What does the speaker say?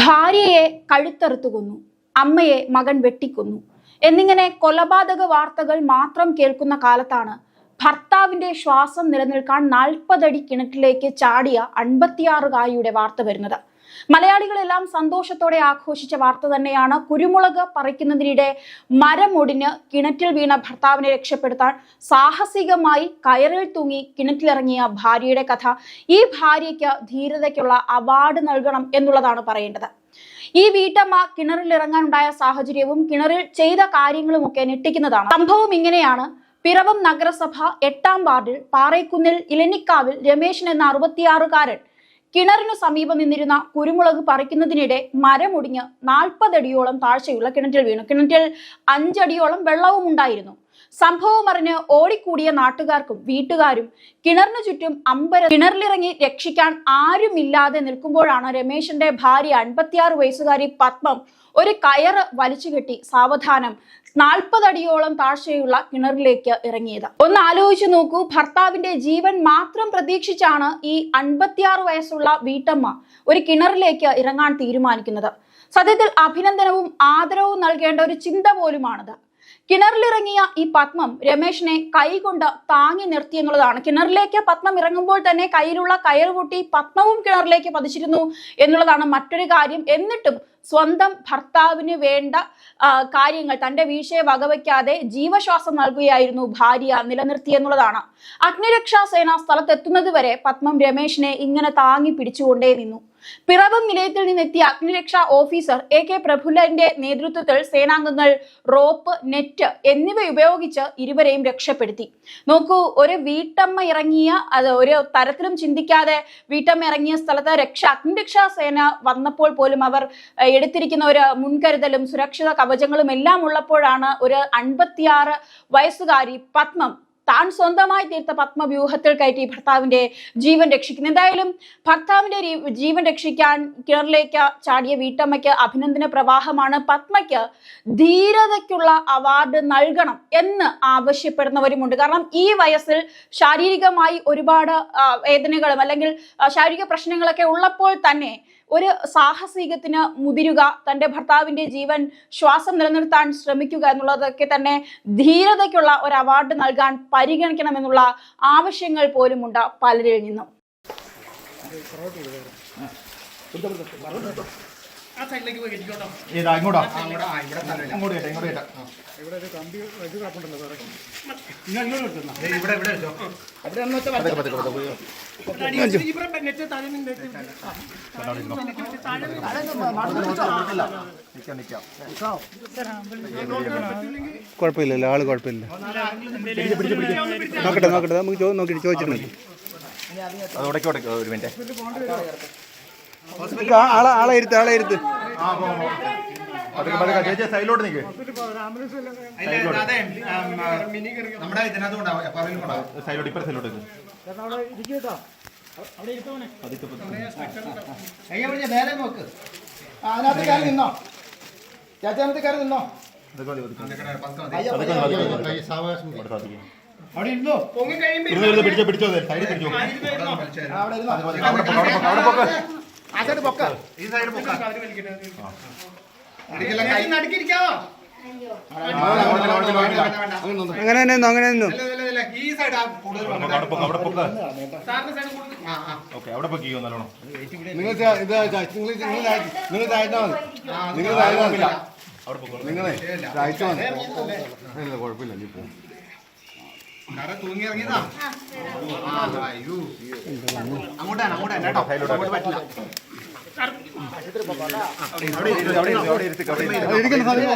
ഭാര്യയെ കഴുത്തറുത്തു കൊന്നു അമ്മയെ മകൻ വെട്ടിക്കൊന്നു എന്നിങ്ങനെ കൊലപാതക വാർത്തകൾ മാത്രം കേൾക്കുന്ന കാലത്താണ് ഭർത്താവിന്റെ ശ്വാസം നിലനിൽക്കാൻ നാൽപ്പതടി കിണറ്റിലേക്ക് ചാടിയ അൻപത്തിയാറുകാരിയുടെ വാർത്ത വരുന്നത്. മലയാളികളെല്ലാം സന്തോഷത്തോടെ ആഘോഷിച്ച വാർത്ത തന്നെയാണ് കുരുമുളക് പറിക്കുന്നതിനിടെ മരമൊടിഞ്ഞ് കിണറ്റിൽ വീണ ഭർത്താവിനെ രക്ഷപ്പെടുത്താൻ സാഹസികമായി കയറിൽ തൂങ്ങി കിണറ്റിലിറങ്ങിയ ഭാര്യയുടെ കഥ ഈ ഭാര്യയ്ക്ക് ധീരതയ്ക്കുള്ള അവാർഡ് നൽകണം എന്നുള്ളതാണ് പറയേണ്ടത്. ഈ വീട്ടമ്മ കിണറിൽ ഇറങ്ങാനുണ്ടായ സാഹചര്യവും കിണറിൽ ചെയ്ത കാര്യങ്ങളുമൊക്കെ ഞെട്ടിക്കുന്നതാണ്. സംഭവം ഇങ്ങനെയാണ്. പിറവം നഗരസഭ എട്ടാം വാർഡിൽ പാറേക്കുന്നിൽ ഇലനിക്കാവിൽ രമേശൻ എന്ന അറുപത്തിയാറുകാരൻ കിണറിനു സമീപം നിന്നിരുന്ന കുരുമുളക് പറിക്കുന്നതിനിടെ മരമൊടിഞ്ഞ് നാൽപ്പതടിയോളം താഴ്ചയുള്ള കിണറ്റിൽ വീണു. കിണറ്റിൽ അഞ്ചടിയോളം വെള്ളവും ഉണ്ടായിരുന്നു. സംഭവം അറിഞ്ഞ് ഓടിക്കൂടിയ നാട്ടുകാർക്കും വീട്ടുകാരും കിണറിനു ചുറ്റും അമ്പര കിണറിലിറങ്ങി രക്ഷിക്കാൻ ആരുമില്ലാതെ നിൽക്കുമ്പോഴാണ് രമേശിന്റെ ഭാര്യ അൻപത്തിയാറ് വയസ്സുകാരി പത്മം ഒരു കയറ് വലിച്ചുകെട്ടി സാവധാനം നാൽപ്പതടിയോളം താഴ്ചയുള്ള കിണറിലേക്ക് ഇറങ്ങിയത്. ഒന്ന് ആലോചിച്ചു നോക്കൂ ഭർത്താവിന്റെ ജീവൻ മാത്രം പ്രതീക്ഷിച്ചാണ് ഈ അൻപത്തിയാറ് വയസ്സുള്ള വീട്ടമ്മ ഒരു കിണറിലേക്ക് ഇറങ്ങാൻ തീരുമാനിക്കുന്നത്. സത്യത്തിൽ അഭിനന്ദനവും ആദരവും നൽകേണ്ട ഒരു ചിന്ത പോലുമാണിത്. കിണറിലിറങ്ങിയ ഈ പത്മം രമേശിനെ കൈകൊണ്ട് താങ്ങി നിർത്തി എന്നുള്ളതാണ്. കിണറിലേക്ക് പത്മം ഇറങ്ങുമ്പോൾ തന്നെ കയ്യിലുള്ള കയർ പൊട്ടി പത്മവും കിണറിലേക്ക് പതിച്ചിരുന്നു എന്നുള്ളതാണ് മറ്റൊരു കാര്യം. എന്നിട്ടും സ്വന്തം ഭർത്താവിന് വേണ്ട കാര്യങ്ങൾ തന്റെ വീഴ്ചയെ വകവയ്ക്കാതെ ജീവശ്വാസം നൽകുകയായിരുന്നു ഭാര്യ നിലനിർത്തി എന്നുള്ളതാണ്. അഗ്നിരക്ഷാ സേന സ്ഥലത്തെത്തുന്നത് വരെ പത്മം രമേശിനെ ഇങ്ങനെ താങ്ങി പിടിച്ചുകൊണ്ടേ നിന്നു. പിറവം നിലയത്തിൽ നിന്നെത്തിയ അഗ്നിരക്ഷാ ഓഫീസർ എ കെ പ്രഫുല്ലന്റെ നേതൃത്വത്തിൽ സേനാംഗങ്ങൾ റോപ്പ് നെറ്റ് എന്നിവ ഉപയോഗിച്ച് ഇരുവരെയും രക്ഷപ്പെടുത്തി. നോക്കൂ ഒരു വീട്ടമ്മ ഇറങ്ങിയ അത് ഒരു തരത്തിലും ചിന്തിക്കാതെ വീട്ടമ്മ ഇറങ്ങിയ സ്ഥലത്ത് രക്ഷ അഗ്നിരക്ഷാ സേന വന്നപ്പോൾ പോലും അവർ എടുത്തിരിക്കുന്ന ഒരു മുൻകരുതലും സുരക്ഷിത കവചങ്ങളും എല്ലാം ഉള്ളപ്പോഴാണ് ഒരു അൻപത്തിയാറ് വയസ്സുകാരി പത്മം താൻ സ്വന്തമായി തീർത്ത പത്മവ്യൂഹത്തിൽ കയറ്റി ഭർത്താവിന്റെ ജീവൻ രക്ഷിക്കുന്നു. എന്തായാലും ഭർത്താവിന്റെ ജീവൻ രക്ഷിക്കാൻ കിണറിലേക്ക് ചാടിയ വീട്ടമ്മയ്ക്ക് അഭിനന്ദന പ്രവാഹമാണ്. പത്മയ്ക്ക് ധീരതയ്ക്കുള്ള അവാർഡ് നൽകണം എന്ന് ആവശ്യപ്പെടുന്നവരുമുണ്ട്. കാരണം ഈ വയസ്സിൽ ശാരീരികമായി ഒരുപാട് വേദനകളും അല്ലെങ്കിൽ ശാരീരിക പ്രശ്നങ്ങളൊക്കെ ഉള്ളപ്പോൾ തന്നെ ഒരു സാഹസികത്തിന് മുതിരുക തന്റെ ഭർത്താവിന്റെ ജീവൻ ശ്വാസം നിലനിർത്താൻ ശ്രമിക്കുക എന്നുള്ളതൊക്കെ തന്നെ ധീരതയ്ക്കുള്ള ഒരു അവാർഡ് നൽകാൻ പരിഗണിക്കണമെന്നുള്ള ആവശ്യങ്ങൾ പോലുമുണ്ട് പലരിൽ നിന്നും. ആ സൈഡിലേക്ക് പോയി കെട്ടിക്കോട്ടോ. ഏതാ ഇങ്ങോട്ടാ? അങ്ങോട്ട് ആ ഇവിടെ സ്ഥലമില്ല അങ്ങോട്ട് കേട്ടെ ഇങ്ങോട്ട് സാറേ. നിങ്ങൾ ഇങ്ങോട്ട് വെച്ചോ ദേ ഇവിടെ ഇവിടെ വെച്ചോ. അവിടെ ഒന്ന് വെച്ചാൽ പതുക്കെ പതുക്കെ പതുക്കെ പോയി. ഇവിടെ നെറ്റ് താഴെ നിന്ന് നിക്കാം നിക്കാം കുഴപ്പമില്ലല്ലോ ആൾ കുഴപ്പമില്ല. നോക്കട്ടെ നോക്കട്ടെ നമുക്ക് നോക്കിയിട്ട് ചോദിച്ചിട്ടുണ്ട് അത് ഉടക്കി ഉടക്കി ഒരു മിനിറ്റ്. ആളെ ആളെ ഇരുത്ത് ആളെ ഇരുത്ത്. ചേച്ചി സൈഡിലോട്ട് നിൽക്ക് സൈഡിലോട്ട്. സൈഡിലോട്ട് അതിനകത്ത് കയറി നിന്നോ. കയറി നിന്നോ. അവിടെ ഇരുന്നോ. പൊങ്ങി കഴിയുമ്പോ ഇരുന്ന് ഇരുന്ന് പിടിച്ചോ പിടിച്ചോ അവിടെ സൈഡിൽ പിടിച്ചോ. അവിടെ ആ സൈഡ് പൊക്ക ഈ സൈഡ് പൊക്ക നടുക്കിരിക്കാവോ. അങ്ങനെ തന്നെ നിന്നു, അങ്ങനെ നിന്നു ഈ സൈഡ് കൂടുതൽ അവിടെ പൊക്ക്, അവിടെ പൊക്ക്, സാറിന്റെ സൈഡ് കൂടുതൽ ആ ആ അവിടെ പൊക്കിയോ നല്ലോണം നിങ്ങൾ ഇത് നിങ്ങൾ നിങ്ങൾ നിങ്ങൾ താഴ്ത്താ മതി നിങ്ങൾ താഴ്ത്താ മതി അവിടെ പൊക്കോ നിങ്ങളെ താഴ്ത്താ മതി കുഴപ്പമില്ല നീ പോ കട തൂങ്ങി ഇറങ്ങിയതാ ആ, അയ്യോ അങ്ങോട്ടാണ് അങ്ങോട്ടാണ് കേട്ടോ. അങ്ങോട്ട് പറ്റില്ല. ഇരിക്കുന്ന സമയം